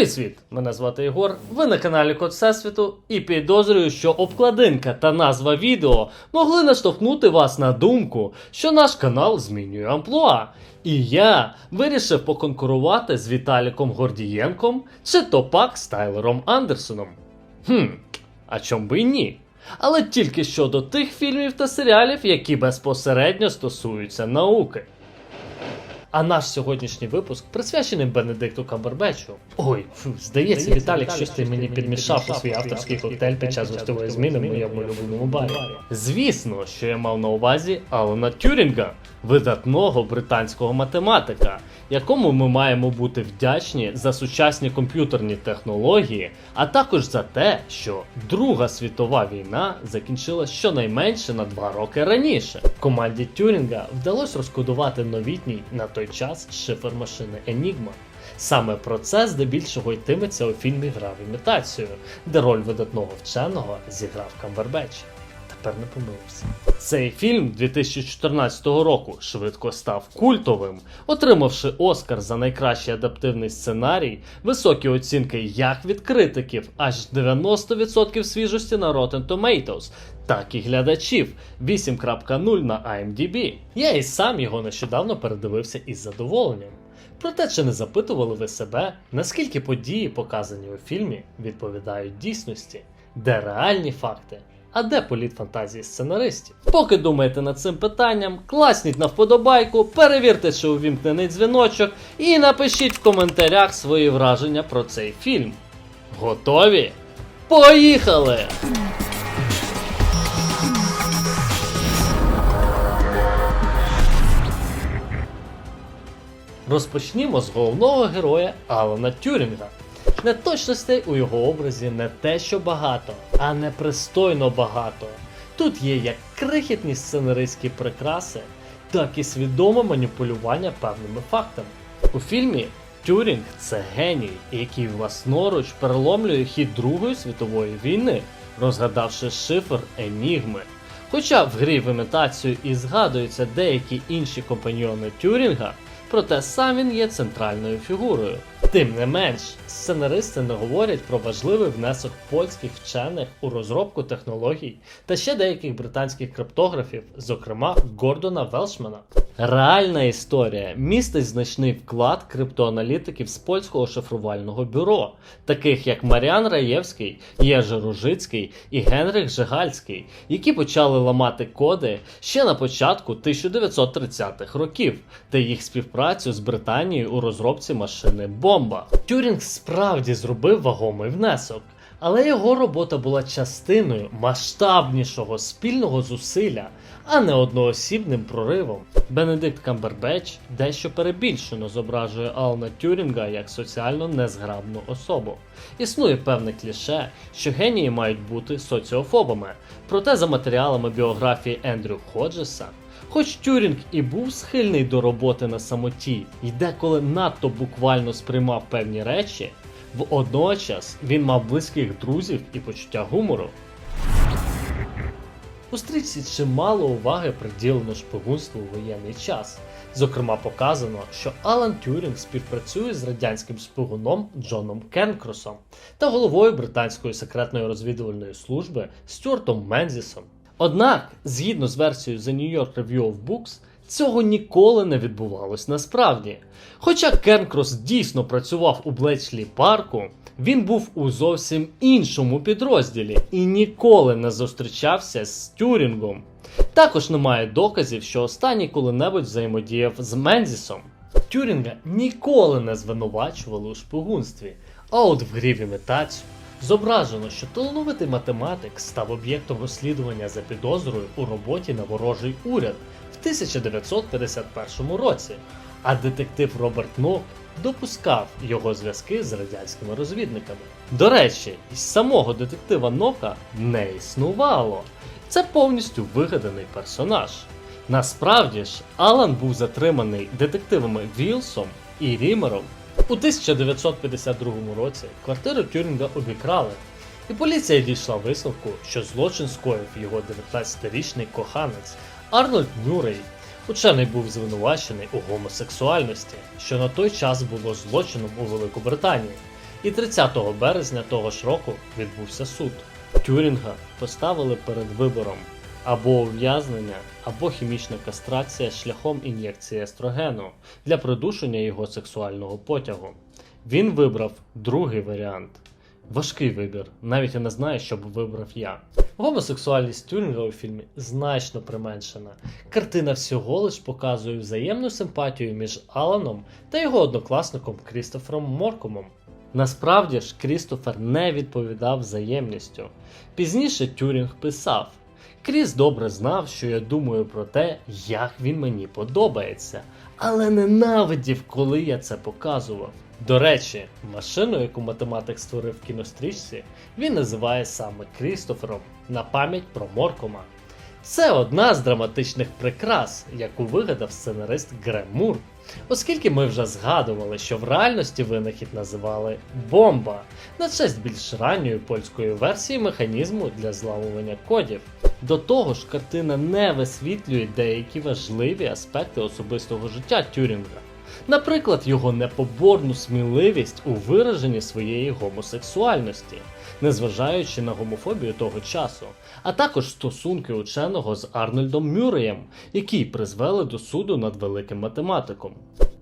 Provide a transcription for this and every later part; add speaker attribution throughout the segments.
Speaker 1: Привіт, світ! Мене звати Ігор. Ви на каналі Код Всесвіту і підозрюю, що обкладинка та назва відео могли наштовхнути вас на думку, що наш канал змінює амплуа. І я вирішив поконкурувати з Віталіком Гордієнком чи то пак з Тайлером Андерсоном. Хм, а чом би й ні? Але тільки щодо тих фільмів та серіалів, які безпосередньо стосуються науки. А наш сьогоднішній випуск присвячений Бенедикту Камбербечу. Ой, фу, здається, Віталік щось ти мені підмішав у свій авторський коктейль під час гостової зміни в моєму улюбленому барі. Звісно, що я мав на увазі Алана Тюрінга, видатного британського математика, якому ми маємо бути вдячні за сучасні комп'ютерні технології, а також за те, що Друга світова війна закінчилась щонайменше на два роки раніше. Команді Тюрінга вдалося розкодувати новітній на той час шифр машини Енігма. Саме про це здебільшого йтиметься у фільмі Гра в імітацію, де роль видатного вченого зіграв Камбербеч. Тепер не помилився. Цей фільм 2014 року швидко став культовим, отримавши Оскар за найкращий адаптивний сценарій, високі оцінки як від критиків, аж 90% свіжості на Rotten Tomatoes, так і глядачів 8.0 на IMDb. Я і сам його нещодавно передивився із задоволенням. Проте, чи не запитували ви себе, наскільки події, показані у фільмі, відповідають дійсності, де реальні факти, а де політ фантазії сценаристів? Поки думаєте над цим питанням, класніть на вподобайку, перевірте, чи увімкнений дзвіночок, і напишіть в коментарях свої враження про цей фільм. Готові? Поїхали! Розпочнімо з головного героя Алана Тюрінга. Неточностей у його образі не те, що багато, а непристойно багато. Тут є як крихітні сценаристські прикраси, так і свідоме маніпулювання певними фактами. У фільмі Тюрінг це геній, який власноруч переломлює хід Другої світової війни, розгадавши шифр Енігми. Хоча в грі в імітацію і згадуються деякі інші компаньйони Тюрінга, проте сам він є центральною фігурою. Тим не менш, сценаристи не говорять про важливий внесок польських вчених у розробку технологій та ще деяких британських криптографів, зокрема Гордона Велшмана. Реальна історія містить значний вклад криптоаналітиків з польського шифрувального бюро, таких як Маріан Раєвський, Єжи Ружицький і Генрих Жигальський, які почали ламати коди ще на початку 1930-х років та їх співпрацю з Британією у розробці машини Бомба. Тюрінг справді зробив вагомий внесок. Але його робота була частиною масштабнішого спільного зусилля, а не одноосібним проривом. Бенедикт Камбербеч дещо перебільшено зображує Алана Тюрінга як соціально незграбну особу. Існує певне кліше, що генії мають бути соціофобами, проте за матеріалами біографії Ендрю Ходжеса. Хоч Тюрінг і був схильний до роботи на самоті і деколи надто буквально сприймав певні речі, водночас він мав близьких друзів і почуття гумору. У стрічці чимало уваги приділено шпигунству у воєнний час. Зокрема, показано, що Алан Тюрінг співпрацює з радянським шпигуном Джоном Кенкросом та головою британської секретної розвідувальної служби Стюартом Мензісом. Однак, згідно з версією The New York Review of Books, цього ніколи не відбувалось насправді. Хоча Кернкрос дійсно працював у Блечлі парку, він був у зовсім іншому підрозділі і ніколи не зустрічався з Тюрінгом. Також немає доказів, що останній коли-небудь взаємодіяв з Мензісом. Тюрінга ніколи не звинувачували у шпигунстві, а от в грі в імітацію зображено, що талановитий математик став об'єктом розслідування за підозрою у роботі на ворожий уряд в 1951 році, а детектив Роберт Нок допускав його зв'язки з радянськими розвідниками. До речі, самого детектива Нока не існувало. Це повністю вигаданий персонаж. Насправді ж, Алан був затриманий детективами Вілсом і Рімером. У 1952 році квартиру Тюрінга обікрали, і поліція дійшла висновку, що злочин скоїв його 19-річний коханець Арнольд Мюррей. Учений був звинувачений у гомосексуальності, що на той час було злочином у Великобританії. І 30 березня того ж року відбувся суд. Тюрінга поставили перед вибором або ув'язнення, або хімічна кастрація шляхом ін'єкції естрогену для придушення його сексуального потягу. Він вибрав другий варіант. Важкий вибір, навіть я не знаю, що б вибрав я. Гомосексуальність Тюрінга у фільмі значно применшена. Картина всього лиш показує взаємну симпатію між Аланом та його однокласником Крістофером Моркомом. Насправді ж Крістофер не відповідав взаємністю. Пізніше Тюрінг писав: Кріс добре знав, що я думаю про те, як він мені подобається, але ненавидів, коли я це показував. До речі, машину, яку математик створив в кінострічці, він називає саме Крістофером на пам'ять про Моркома. Це одна з драматичних прикрас, яку вигадав сценарист Грем Мур. Оскільки ми вже згадували, що в реальності винахід називали бомба на честь більш ранньої польської версії механізму для зламування кодів. До того ж, картина не висвітлює деякі важливі аспекти особистого життя Тюрінга. Наприклад, його непоборну сміливість у вираженні своєї гомосексуальності, незважаючи на гомофобію того часу, а також стосунки ученого з Арнольдом Мюреєм, які призвели до суду над великим математиком.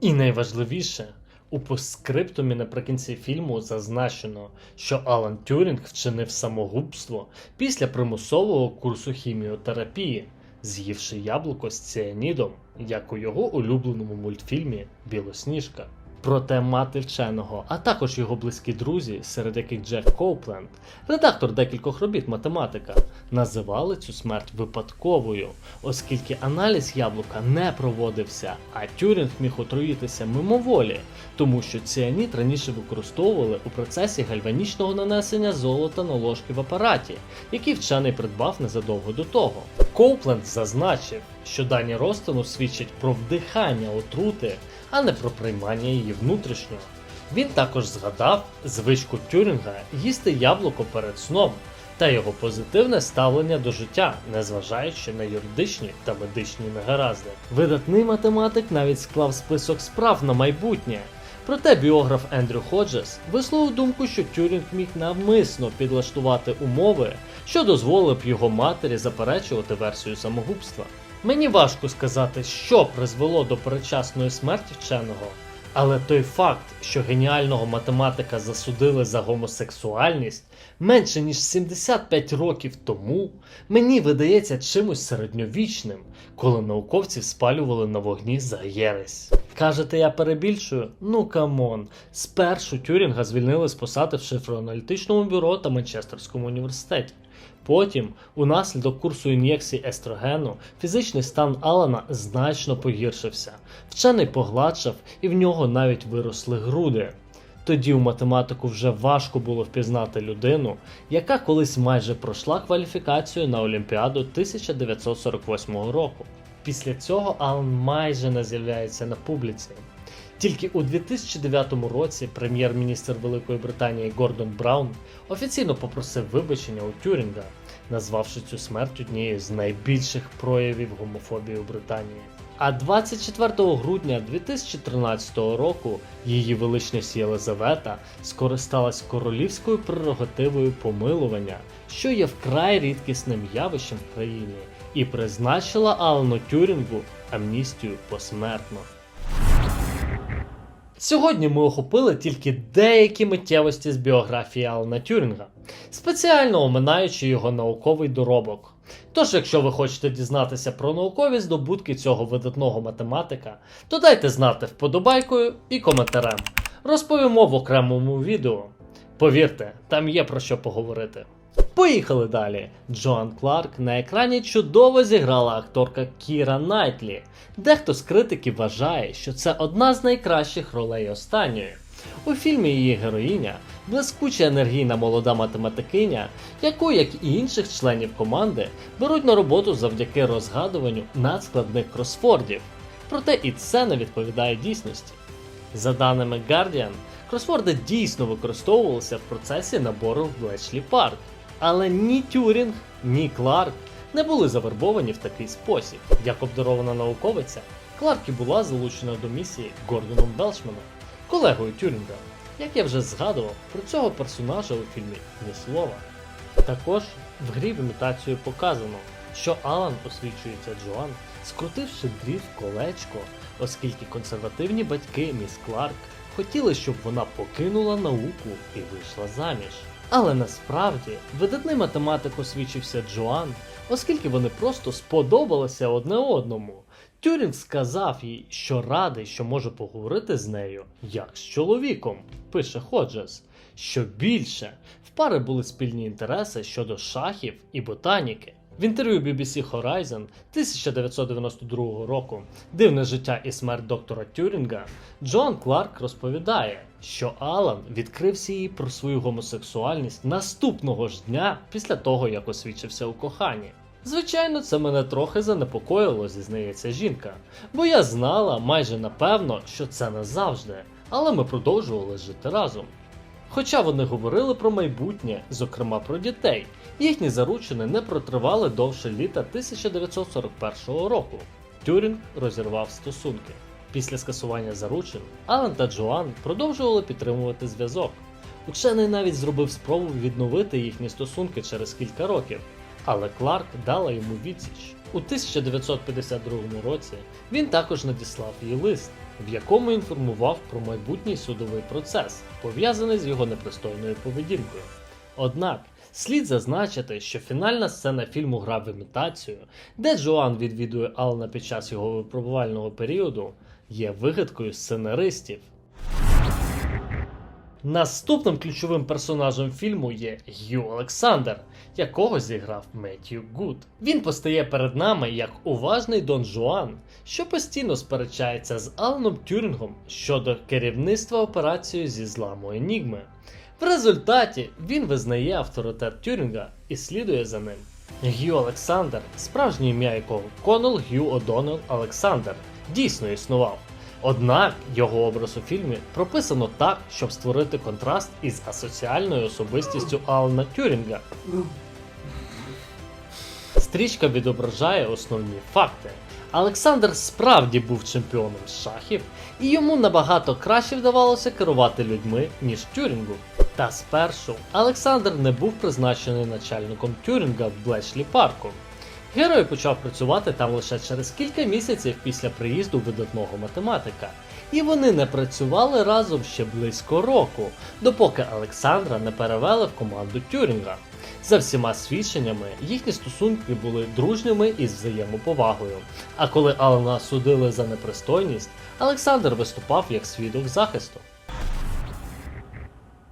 Speaker 1: І найважливіше, у постскриптумі наприкінці фільму зазначено, що Алан Тюрінг вчинив самогубство після примусового курсу хіміотерапії, з'ївши яблуко з ціанідом, як у його улюбленому мультфільмі Білосніжка. Проте мати вченого, а також його близькі друзі, серед яких Джеф Коупленд, редактор декількох робіт математика, називали цю смерть випадковою, оскільки аналіз яблука не проводився, а Тюрінг міг отруїтися мимоволі, тому що ціаніт раніше використовували у процесі гальванічного нанесення золота на ложки в апараті, який вчений придбав незадовго до того. Коупленд зазначив, що дані розтину свідчать про вдихання отрути, а не про приймання її внутрішнього. Він також згадав звичку Тюрінга їсти яблуко перед сном та його позитивне ставлення до життя, незважаючи на юридичні та медичні негаразди. Видатний математик навіть склав список справ на майбутнє. Проте біограф Ендрю Ходжес висловив думку, що Тюрінг міг навмисно підлаштувати умови, що дозволили б його матері заперечувати версію самогубства. Мені важко сказати, що призвело до передчасної смерті вченого, але той факт, що геніального математика засудили за гомосексуальність менше ніж 75 років тому, мені видається чимось середньовічним, коли науковців спалювали на вогні за єресь. Кажете, я перебільшую? Ну камон. Спершу Тюрінга звільнили з посади в шифроаналітичному бюро та Манчестерському університеті. Потім, унаслідок курсу ін'єкцій естрогену, фізичний стан Алана значно погіршився. Вчений погладшав, і в нього навіть виросли груди. Тоді у математику вже важко було впізнати людину, яка колись майже пройшла кваліфікацію на Олімпіаду 1948 року. Після цього Алан майже не з'являється на публіці. Тільки у 2009 році прем'єр-міністр Великої Британії Гордон Браун офіційно попросив вибачення у Тюрінга, назвавши цю смерть однією з найбільших проявів гомофобії у Британії. А 24 грудня 2013 року її величність Єлизавета скористалась королівською прерогативою помилування, що є вкрай рідкісним явищем в країні, і призначила Алану Тюрінгу амністію посмертно. Сьогодні ми охопили тільки деякі миттєвості з біографії Алана Тюрінга, спеціально оминаючи його науковий доробок. Тож, якщо ви хочете дізнатися про наукові здобутки цього видатного математика, то дайте знати вподобайкою і коментарем. Розповімо в окремому відео. Повірте, там є про що поговорити. Поїхали далі. Джоан Кларк на екрані чудово зіграла акторка Кіра Найтлі. Дехто з критиків вважає, що це одна з найкращих ролей останньої. У фільмі її героїня блискуча енергійна молода математикиня, яку, як і інших членів команди, беруть на роботу завдяки розгадуванню надскладних кросфордів. Проте і це не відповідає дійсності. За даними Guardian, кросворди дійсно використовувалися в процесі набору в Блечлі Парк. Але ні Тюрінг, ні Кларк не були завербовані в такий спосіб. Як обдарована науковиця, Кларк і була залучена до місії Гордоном Белшманом, колегою Тюрінга. Як я вже згадував, про цього персонажа у фільмі ні слова. Також в грі в імітацію показано, що Алан освічується Джоан, скрутивши дріт в колечко, оскільки консервативні батьки міс Кларк хотіли, щоб вона покинула науку і вийшла заміж. Але насправді видатний математик освічився Джоан, оскільки вони просто сподобалися одне одному. Тюрінг сказав їй, що радий, що може поговорити з нею, як з чоловіком, пише Ходжес. Що більше, в пари були спільні інтереси щодо шахів і ботаніки. В інтерв'ю BBC Horizon 1992 року Дивне життя і смерть доктора Тюрінга Джоан Кларк розповідає, що Алан відкрився їй про свою гомосексуальність наступного ж дня після того, як освічився у коханні. Звичайно, це мене трохи занепокоїло, зізнається жінка, бо я знала майже напевно, що це назавжди, але ми продовжували жити разом. Хоча вони говорили про майбутнє, зокрема про дітей, їхні заручини не протривали довше літа 1941 року. Тюрінг розірвав стосунки. Після скасування заручин Алан та Джоан продовжували підтримувати зв'язок. Учений навіть зробив спробу відновити їхні стосунки через кілька років, але Кларк дала йому відсіч. У 1952 році він також надіслав їй лист, в якому інформував про майбутній судовий процес, пов'язаний з його непристойною поведінкою. Однак слід зазначити, що фінальна сцена фільму Гра в імітацію, де Джоан відвідує Алана під час його випробувального періоду, є вигадкою сценаристів. Наступним ключовим персонажем фільму є Г'ю Олександр, якого зіграв Меттью Гуд. Він постає перед нами як уважний Дон Жуан, що постійно сперечається з Аланом Тюрінгом щодо керівництва операцією зі зламу Енігми. В результаті він визнає авторитет Тюрінга і слідує за ним. Г'ю Олександр, справжнє ім'я якого Конол Г'ю Одонел Олександр, дійсно існував. Однак його образ у фільмі прописано так, щоб створити контраст із асоціальною особистістю Алана Тюрінга. Стрічка відображає основні факти. Олександр справді був чемпіоном з шахів, і йому набагато краще вдавалося керувати людьми, ніж Тюрінгу. Та спершу Олександр не був призначений начальником Тюрінга в Блешлі парку. Герой почав працювати там лише через кілька місяців після приїзду видатного математика, і вони не працювали разом ще близько року, допоки Олександра не перевели в команду Тюрінга. За всіма свідченнями, їхні стосунки були дружніми і з взаємоповагою. А коли Алана судили за непристойність, Олександр виступав як свідок захисту.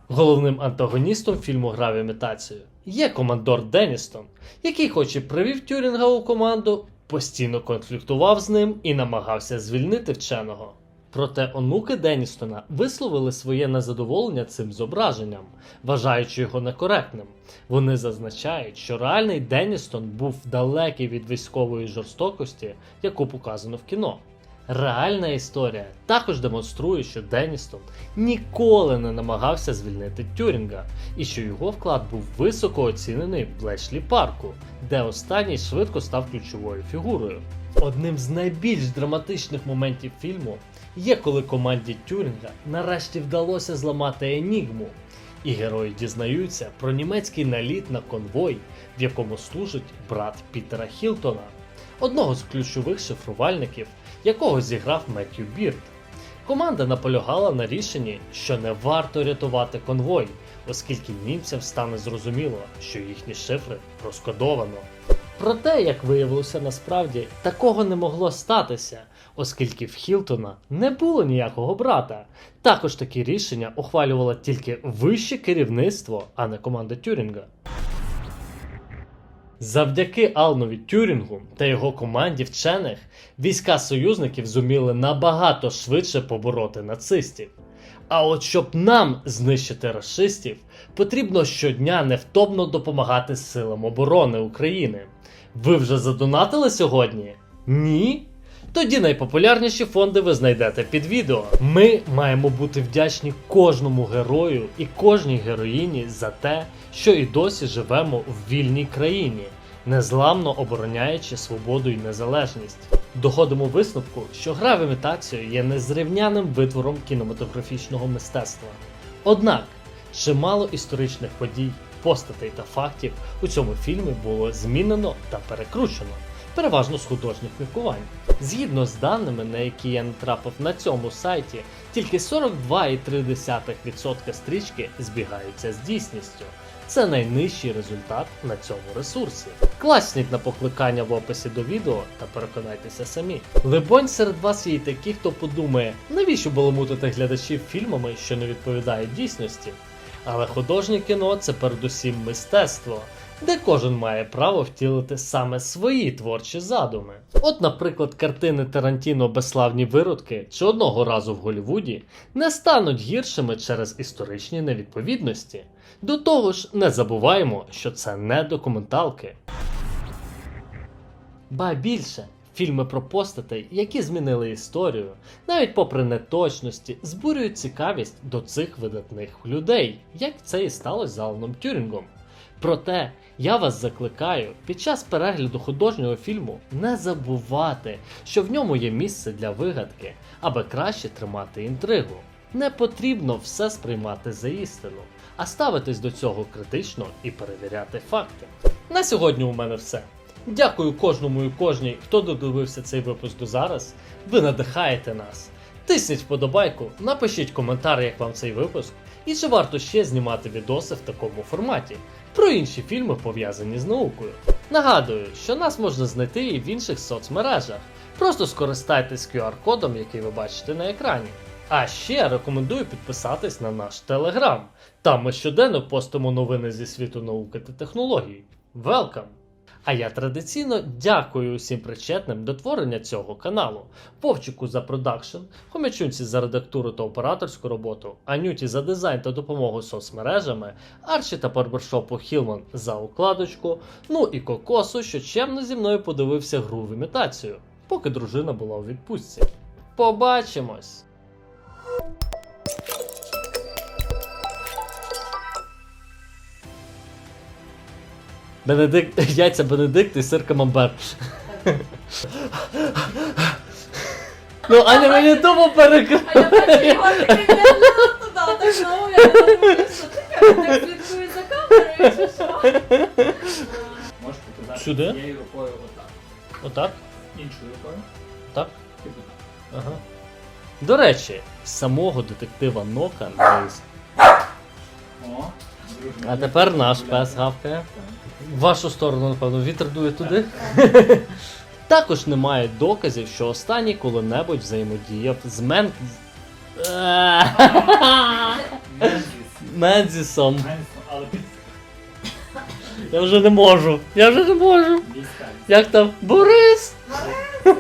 Speaker 1: Головним антагоністом фільму Гра в імітацію є командор Деністон, який, хоч і привів Тюрінга у команду, постійно конфліктував з ним і намагався звільнити вченого. Проте онуки Деністона висловили своє незадоволення цим зображенням, вважаючи його некоректним. Вони зазначають, що реальний Деністон був далекий від військової жорстокості, яку показано в кіно. Реальна історія також демонструє, що Деністон ніколи не намагався звільнити Тюрінга, і що його вклад був високо оцінений в Блешлі парку, де останній швидко став ключовою фігурою. Одним з найбільш драматичних моментів фільму є, коли команді Тюрінга нарешті вдалося зламати Енігму, і герої дізнаються про німецький наліт на конвой, в якому служить брат Пітера Хілтона, одного з ключових шифрувальників, якого зіграв Меттью Бірд. Команда наполягала на рішенні, що не варто рятувати конвой, оскільки німцям стане зрозуміло, що їхні шифри розкодовано. Проте, як виявилося насправді, такого не могло статися, оскільки в Хілтона не було ніякого брата. Також такі рішення ухвалювало тільки вище керівництво, а не команда Тюрінга. Завдяки Алнові Тюрінгу та його команді вчених війська союзників зуміли набагато швидше побороти нацистів. А от щоб нам знищити расистів, потрібно щодня невтомно допомагати силам оборони України. Ви вже задонатили сьогодні? Ні? Тоді найпопулярніші фонди ви знайдете під відео. Ми маємо бути вдячні кожному герою і кожній героїні за те, що і досі живемо в вільній країні, незламно обороняючи свободу і незалежність. Доходимо висновку, що гра в імітацію є незрівняним витвором кінематографічного мистецтва. Однак, чимало історичних подій, постатей та фактів у цьому фільмі було змінено та перекручено, переважно з художніх міркувань. Згідно з даними, на які я натрапив на цьому сайті, тільки 42,3% стрічки збігаються з дійсністю. Це найнижчий результат на цьому ресурсі. Класніть на покликання в описі до відео та переконайтеся самі. Либонь серед вас є і такі, хто подумає, навіщо баламутити глядачів фільмами, що не відповідають дійсності. Але художнє кіно це передусім мистецтво, де кожен має право втілити саме свої творчі задуми. От, наприклад, картини Тарантіно Безславні виродки чи одного разу в Голлівуді не стануть гіршими через історичні невідповідності. До того ж, не забуваємо, що це не документалки. Ба більше, фільми про постатей, які змінили історію, навіть попри неточності, збурюють цікавість до цих видатних людей, як це і сталося з Аланом Тюрінгом. Проте я вас закликаю під час перегляду художнього фільму не забувати, що в ньому є місце для вигадки, аби краще тримати інтригу. Не потрібно все сприймати за істину, а ставитись до цього критично і перевіряти факти. На сьогодні у мене все. Дякую кожному і кожній, хто додивився цей випуск до зараз. Ви надихаєте нас. Тисніть вподобайку, напишіть коментар, як вам цей випуск, і чи варто ще знімати відоси в такому форматі про інші фільми, пов'язані з наукою. Нагадую, що нас можна знайти і в інших соцмережах. Просто скористайтесь QR-кодом, який ви бачите на екрані. А ще рекомендую підписатись на наш телеграм. Там ми щоденно постимо новини зі світу науки та технологій. Welcome! А я традиційно дякую усім причетним до творення цього каналу. Вовчику за продакшн, Хомячунці за редактуру та операторську роботу, Анюті за дизайн та допомогу соцмережами, Арчі та барбершопу Хілман за укладочку, ну і Кокосу, що чемно зі мною подивився гру в імітацію, поки дружина була у відпустці. Побачимось! Бенедикт, яйця Бенедикт і сир камамбер. Ну, Аня мені тупо перекрив.
Speaker 2: А я бачу його глянула туди, так знову я думаю, що він так слідкує за камерою, чи що?
Speaker 3: Можеш показати
Speaker 1: Сюди?
Speaker 3: цією рукою отак.
Speaker 1: Отак?
Speaker 3: Іншою рукою.
Speaker 1: Так?
Speaker 3: Типу так.
Speaker 1: Ага. До речі, самого детектива Нока не
Speaker 3: О.
Speaker 1: А тепер наш пес гавкає. В вашу сторону, напевно, вітер дує туди. Також немає доказів, що останній коли-небудь взаємодіяв з Мен...
Speaker 3: Мензіс.
Speaker 1: Мензісом.
Speaker 3: Але
Speaker 1: Я вже не можу. Я вже не можу. Як там? Борис!
Speaker 3: Це-